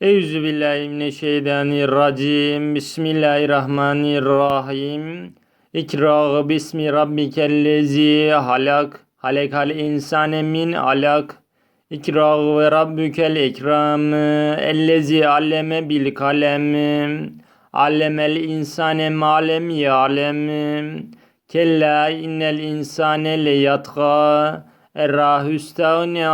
Eûzü billahi mineşşeytanirracim. Bismillahirrahmanirrahim. İkra bismi rabbikellezi halak. Halekal insane min alak. İkra ve rabbukel ekram. Ellezi alleme bil kalem. Allemel insane malem ya'lem. Kella innel insane le yatga. Errahüstâne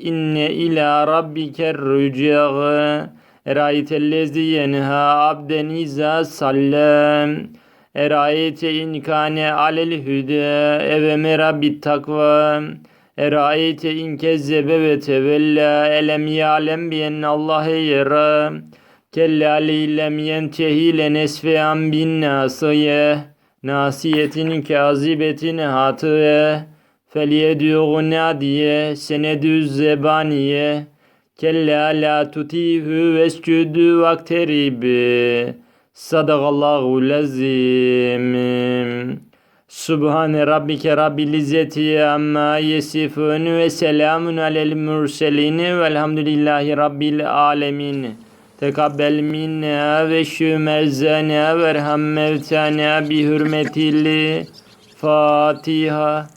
inne ila rabbiker rücâ. Erayetellezi yenha abden izâ sallem. Erayete in kâne alel hüdâ evemera bit takva. Erayete in kezzebe ve tevella elem ya'lem bi Allah'e yera. Kella lem yentehi lenesfe'an bin nasiye. Nasiyetin kâzibetin hatiye. فَلْيَدْعُ نَادِيَ سَنَدُ الزَّبَانِيَ كَلَّا لَا تُطِيعْهُ وَاسْجُدْ وَاقْتَرِب صدق الله العظيم Subhane rabbike rabbil izzeti amma yesifun ve selamun alel murselin velhamdülillahi rabbil alemin. Tekabbel minna ve şümezzena ve erham mevtana bi hürmetil Fatiha.